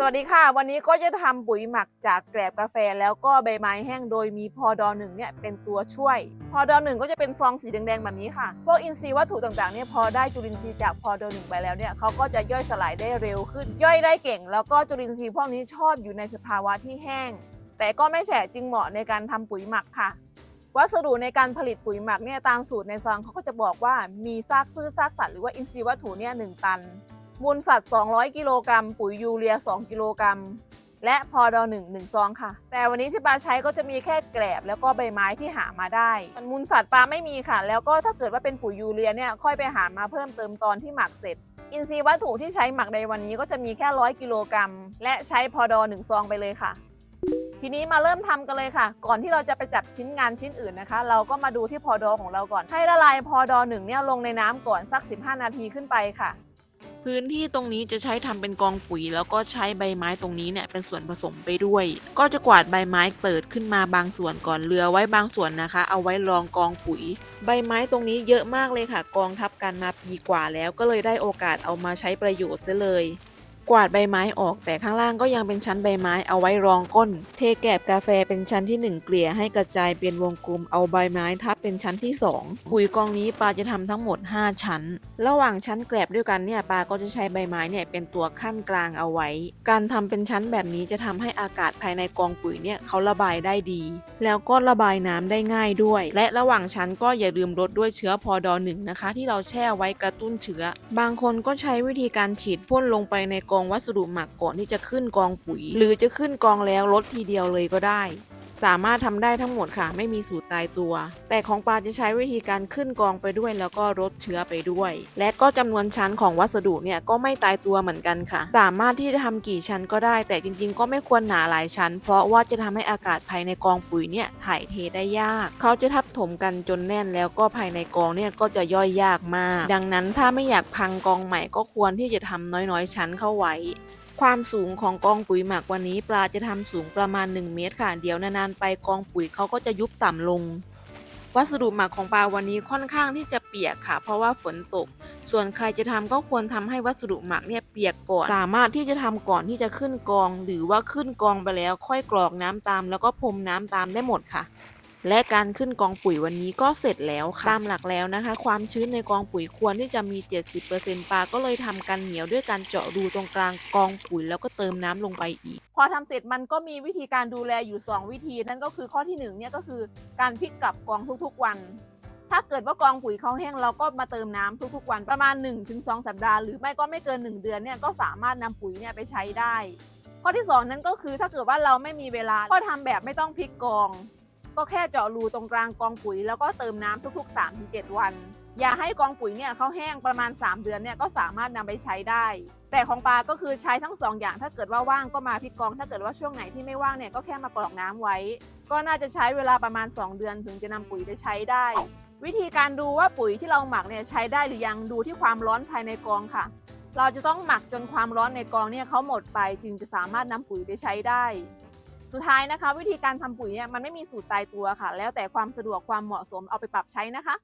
สวัสดีค่ะ วันนี้ก็จะทำปุ๋ยหมักจากแกลบกาแฟแล้วก็ใบไม้แห้งโดยมีพอดอหนึ่งเนี่ยเป็นตัวช่วย พอดอหนึ่งก็จะเป็นฟองสีแดงๆแบบนี้ค่ะ พวกอินทรีย์วัตถุต่างๆเนี่ยพอได้จุลินทรีย์จากพอดอหนึ่งไปแล้วเนี่ยเขาก็จะย่อยสลายได้เร็วขึ้น ย่อยได้เก่ง แล้วก็จุลินทรีย์พวกนี้ชอบอยู่ในสภาวะที่แห้ง แต่ก็ไม่แฉะจึงเหมาะในการทำปุ๋ยหมักค่ะวัสดุในการผลิตปุ๋ยหมักเนี่ยตามสูตรในซองเขาก็จะบอกว่ามีซากพืชซากสัตว์หรือว่าอินทรีย์วัตถุเนี่ยหนึ่งตัน มูลสัตว์ 200 กิโลกรัม ปุ๋ยยูเรีย 2 กิโลกรัม และพอดอหนึ่งหนึ่งซองค่ะ แต่วันนี้ที่ปลาใช้ก็จะมีแค่แกลบแล้วก็ใบไม้ที่หามาได้มูลสัตว์ปลาไม่มีค่ะ แล้วก็ถ้าเกิดว่าเป็นปุ๋ยยูเรียเนี่ยค่อยไปหามาเพิ่มเติมตอนที่หมักเสร็จ อินทรีย์วัตถุที่ใช้หมักในวันนี้ก็จะมีแค่100กิโลกรัม และใช้พอดอหนึ่งซองไปเลยค่ะทีนี้มาเริ่มทำกันเลยค่ะ ก่อนที่เราจะไปจับชิ้นงานชิ้นอื่นนะคะ เราก็มาดูที่พอดอของเราก่อน ให้ละลายพอดอหนึ่งเนี่ยลงในน้ำก่อนสัก 15 นาทีขึ้นไปค่ะ พื้นที่ตรงนี้จะใช้ทำเป็นกองปุ๋ย แล้วก็ใช้ใบไม้ตรงนี้เนี่ยเป็นส่วนผสมไปด้วย ก็จะกวาดใบไม้เปิดขึ้นมาบางส่วนก่อนเรือไว้บางส่วนนะคะ เอาไว้รองกองปุ๋ย ใบไม้ตรงนี้เยอะมากเลยค่ะ กองทับกันมาปีกว่าแล้วก็เลยได้โอกาสเอามาใช้ประโยชน์ซะเลย กวาดใบไม้ออกแต่ข้างล่างก็ยังเป็นชั้นใบไม้เอาไว้รองก้น เทแกบกาแฟเป็นชั้นที่หนึ่งเกลี่ยให้กระจายเป็นวงกลมเอาใบไม้ทับเป็นชั้นที่สองปุ๋ยกองนี้ปาจะทำทั้งหมด 5 ชั้น ระหว่างชั้นแกลบด้วยกันเนี่ยปาก็จะใช้ใบไม้เนี่ยเป็นตัวขั้นกลางเอาไว้ การทำเป็นชั้นแบบนี้จะทำให้อากาศภายในกองปุ๋ยเนี่ยเขาระบายได้ดี แล้วก็ระบายน้ำได้ง่ายด้วย และระหว่างชั้นก็อย่าลืมรดด้วยเชื้อพอดอหนึ่งนะคะ ที่เราแช่ไว้กระตุ้นเชื้อ บางคนก็ใช้วิธีการฉีดพ่นลงไปในกอองวัสดุหมักก่อนที่จะขึ้นกองปุ๋ย หรือจะขึ้นกองแล้วลดทีเดียวเลยก็ได้ สามารถทำได้ทั้งหมดค่ะ ไม่มีสูตรตายตัว แต่ของปลาจะใช้วิธีการขึ้นกองไปด้วย แล้วก็ลดเชื้อไปด้วย และก็จำนวนชั้นของวัสดุเนี่ยก็ไม่ตายตัวเหมือนกันค่ะ สามารถที่จะทำกี่ชั้นก็ได้ แต่จริง ๆ ก็ไม่ควรหนาหลายชั้น เพราะว่าจะทำให้อากาศภายในกองปุ๋ยเนี่ยถ่ายเทได้ยาก เขาจะทับถมกันจนแน่นแล้วก็ภายในกองเนี่ยก็จะย่อยยากมาก ดังนั้นถ้าไม่อยากพังกองใหม่ก็ควรที่จะทำน้อยๆ ชั้นเข้าไว้ ความสูงของกองปุ๋ยหมักวันนี้ปลาจะทำสูงประมาณ 1 เมตรค่ะ เดี๋ยวนานๆไปกองปุ๋ยเขาก็จะยุบต่ำลง วัสดุหมักของปลาวันนี้ค่อนข้างที่จะเปียกค่ะ เพราะว่าฝนตก ส่วนใครจะทำก็ควรทำให้วัสดุหมักเนี่ยเปียกก่อน สามารถที่จะทำก่อนที่จะขึ้นกอง หรือว่าขึ้นกองไปแล้ว ค่อยกรอกน้ำตาม แล้วก็พรมน้ำตามได้หมดค่ะ และการขึ้นกองปุ๋ยวันนี้ก็เสร็จแล้วค่ะตามหลักแล้วนะคะ ความชื้นในกองปุ๋ยควรที่จะมี 70%ปลาก็เลยทำกันเหนียวด้วยการเจาะรูตรงกลางกองปุ๋ยแล้วก็เติมน้ำลงไปอีก พอทำเสร็จมันก็มีวิธีการดูแลอยู่ 2 วิธีนั่นก็คือข้อที่ 1 เนี่ยก็คือการพลิกกลับกองทุกๆวัน ถ้าเกิดว่ากองปุ๋ยเขาแห้งเราก็มาเติมน้ำทุกๆวันประมาณ 1-2 สัปดาห์หรือไม่ก็ไม่เกิน 1 เดือนเนี่ยก็สามารถนำปุ๋ยเนี่ยไปใช้ได้ ข้อที่ 2 นั่นก็คือถ้าเกิดว่าเราไม่มีเวลาก็ทำแบบไม่ต้องพลิกกอง ก็แค่เจาะรูตรงกลางกองปุ๋ย แล้วก็เติมน้ำทุก ๆ 3-7 วัน อย่าให้กองปุ๋ยเนี่ยเขาแห้งประมาณ 3 เดือนเนี่ยก็สามารถนำไปใช้ได้ แต่ของปลาก็คือใช้ทั้งสองอย่าง ถ้าเกิดว่าว่างก็มาพิกอง ถ้าเกิดว่าช่วงไหนที่ไม่ว่างเนี่ยก็แค่มากรอกน้ำไว้ ก็น่าจะใช้เวลาประมาณ 2 เดือนถึงจะนำปุ๋ยไปใช้ได้ วิธีการดูว่าปุ๋ยที่เราหมักเนี่ยใช้ได้หรือยังดูที่ความร้อนภายในกองค่ะเราจะต้องหมักจนความร้อนในกองเนี่ยเขาหมดไปจึงจะสามารถนำปุ๋ยไปใช้ได้ สุดท้ายนะคะ วิธีการทำปุ๋ยเนี่ยมันไม่มีสูตรตายตัวค่ะ แล้วแต่ความสะดวกความเหมาะสมเอาไปปรับใช้นะคะ